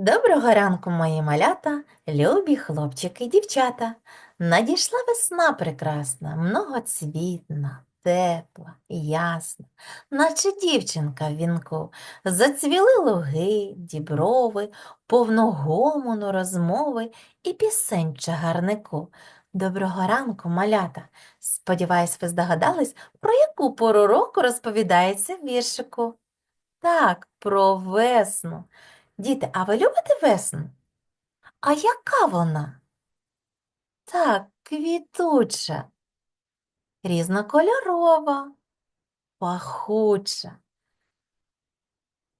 Доброго ранку, мої малята, любі хлопчики і дівчата. Надійшла весна прекрасна, многоцвітна, тепла, ясна, наче дівчинка в вінку. Зацвіли луги, діброви, повно гомону розмови і пісень чагарнику. Доброго ранку, малята. Сподіваюсь, ви здогадались, про яку пору року розповідається віршику? Так, про весну. Діти, а ви любите весну? А яка вона? Так, квітуча, різнокольорова, пахуча.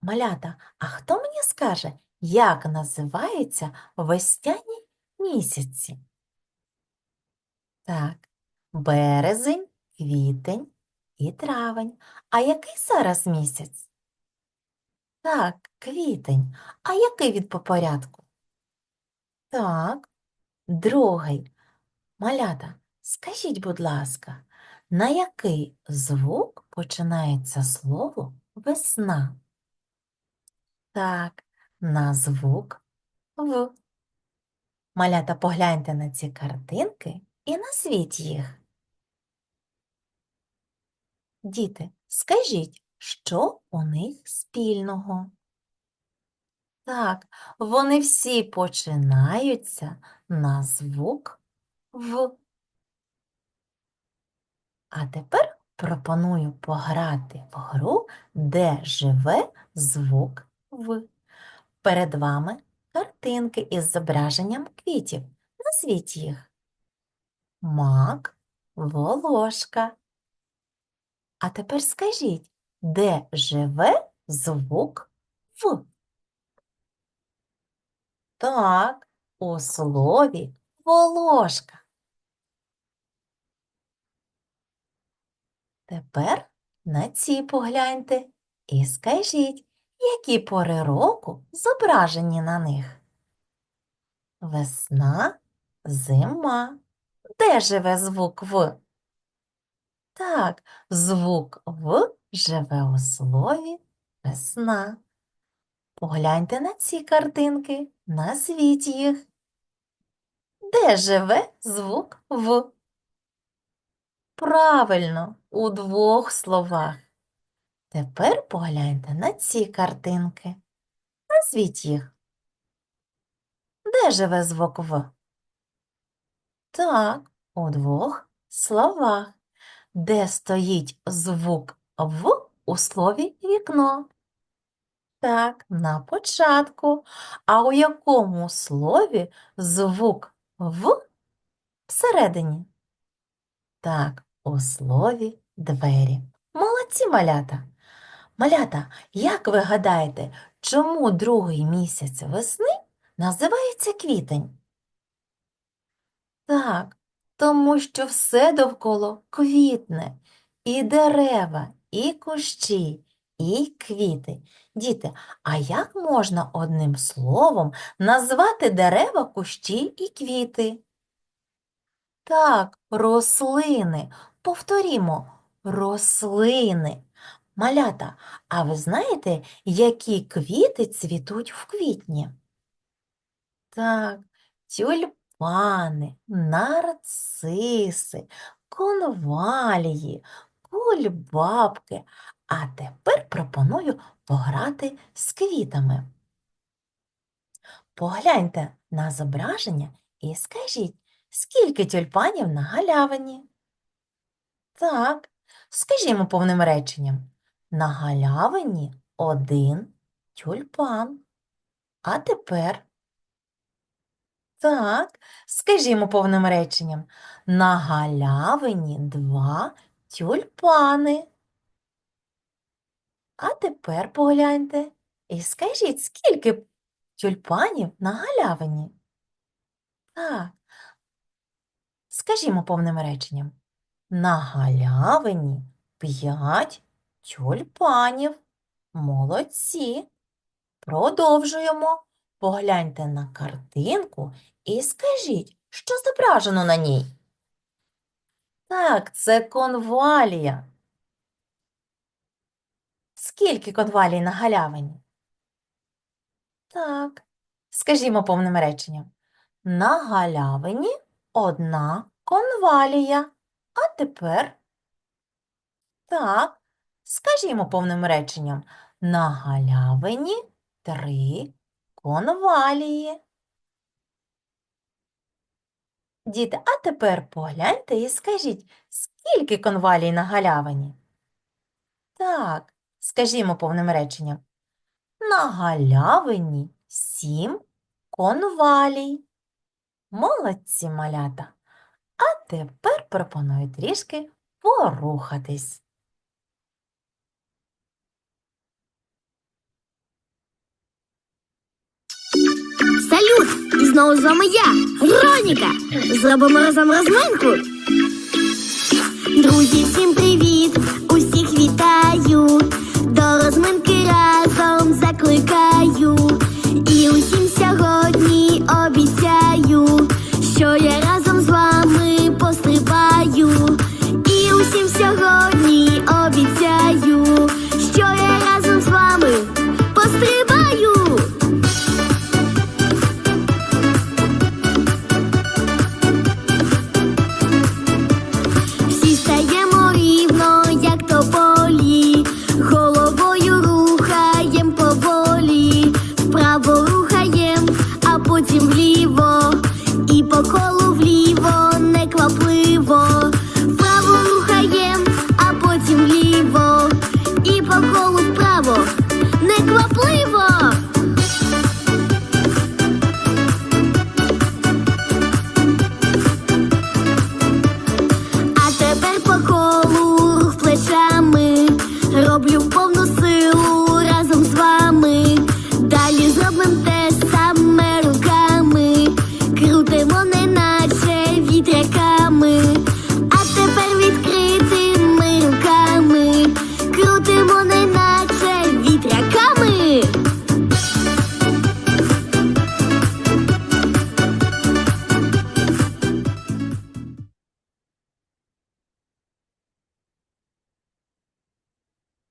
Малята, а хто мені скаже, як називаються весняні місяці? Так, березень, квітень і травень. А який зараз місяць? Так, квітень. А який від по порядку? Так, другий. Малята, скажіть, будь ласка, на який звук починається слово весна? Так, на звук В. Малята, погляньте на ці картинки і назвіть їх. Діти, скажіть, що у них спільного? Так, вони всі починаються на звук В. А тепер пропоную пограти в гру, де живе звук В. Перед вами картинки із зображенням квітів. Назвіть їх. Мак, волошка. А тепер скажіть, де живе звук В? Так, у слові волошка. Тепер на ці погляньте і скажіть, які пори року зображені на них? Весна, зима. Де живе звук В? Так, звук В живе у слові весна. Погляньте на ці картинки, назвіть їх. Де живе звук В? Правильно, у двох словах. Тепер погляньте на ці картинки. Назвіть їх. Де живе звук В? Так, у двох словах. Де стоїть звук В у слові вікно? Так, на початку. А у якому слові звук В всередині? Так, у слові двері. Молодці, малята. Малята, як ви гадаєте, чому другий місяць весни називається квітень? Так, тому що все довкола квітне. І дерева, і кущі, і квіти. Діти, а як можна одним словом назвати дерева, кущі і квіти? Так, рослини. Повторімо, рослини. Малята, а ви знаєте, які квіти цвітуть в квітні? Так, тюльпани, нарциси, конвалії, кульбабки. А тепер пропоную пограти з квітами. Погляньте на зображення і скажіть, скільки тюльпанів на галявині? Так, скажімо повним реченням. На галявині один тюльпан. А тепер так, скажімо повним реченням. На галявині два тюльпани. А тепер погляньте і скажіть, скільки тюльпанів на галявині? Так. Скажімо повним реченням. На галявині п'ять тюльпанів. Молодці. Продовжуємо. Погляньте на картинку і скажіть, що зображено на ній. Так, це конвалія. Скільки конвалій на галявині? Так, Скажімо повним реченням. На галявині одна конвалія. А тепер так, скажімо повним реченням. На галявині три конвалії. Діти, а тепер погляньте і скажіть, скільки конвалій на галявині? Так, скажімо повним реченням. На галявині сім конвалій. Молодці, малята. А тепер пропоную трішки порухатись. Салют! І знову з вами я, Роніка. Зробимо разом розминку. Друзі, всім привіт!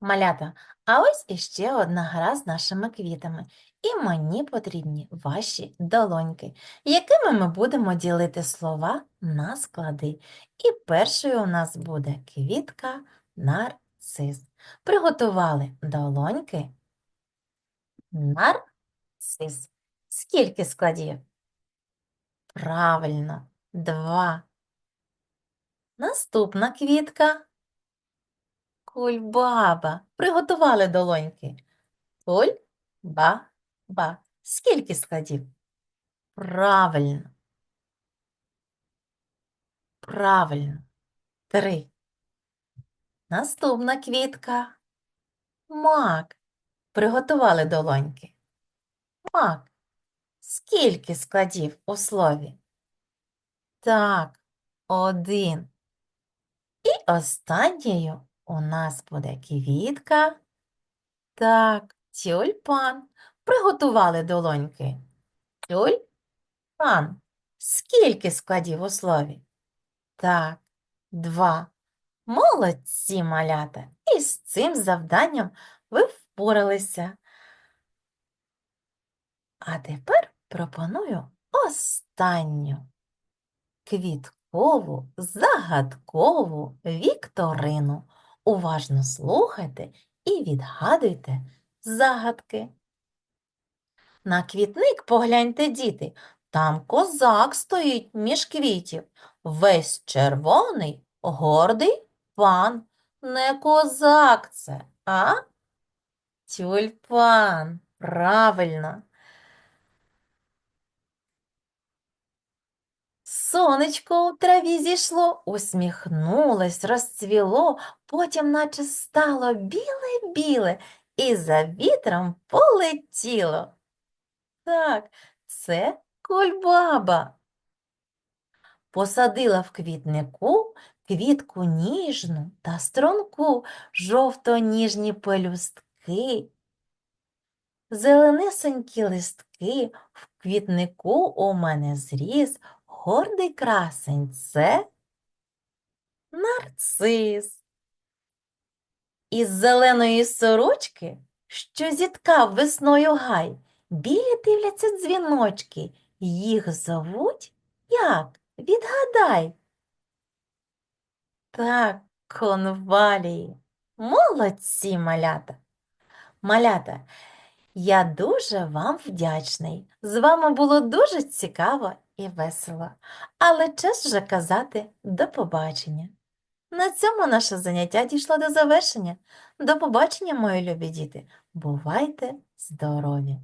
Малята, а ось іще одна гра з нашими квітами. І мені потрібні ваші долоньки, якими ми будемо ділити слова на склади. І першою у нас буде квітка нарцис. Приготували долоньки. Нарцис. Скільки складів? Правильно, два. Наступна квітка. Кульбаба. Приготували долоньки. Куль-ба-ба. Скільки складів? Правильно. Правильно. Три. Наступна квітка. Мак. Приготували долоньки. Мак. Скільки складів у слові? Так, один. І останньою у нас буде квітка. Так, тюльпан. Приготували долоньки. Тюльпан. Скільки складів у слові? Так, два. Молодці, малята. І з цим завданням ви впоралися. А тепер пропоную останню квіткову, загадкову вікторину. Уважно слухайте і відгадуйте загадки. На квітник погляньте, діти, там козак стоїть між квітів, весь червоний, гордий пан. Не козак це, а тюльпан. Правильно. Сонечко у траві зійшло, усміхнулось, розцвіло, потім наче стало біле-біле і за вітром полетіло. Так, це кульбаба. Посадила в квітнику квітку ніжну та струнку, жовто-ніжні пелюстки. Зеленесенькі листки в квітнику у мене зріс гордий красень це нарцис. Із зеленої сорочки, що зіткав весною гай, Біля дивляться дзвіночки. Їх зовуть як? Відгадай. Так, конвалії. Молодці, малята. Малята, я дуже вам вдячний. З вами було дуже цікаво і весело. Але час вже казати до побачення. На цьому наше заняття дійшло до завершення. До побачення, мої любі діти. Бувайте здорові!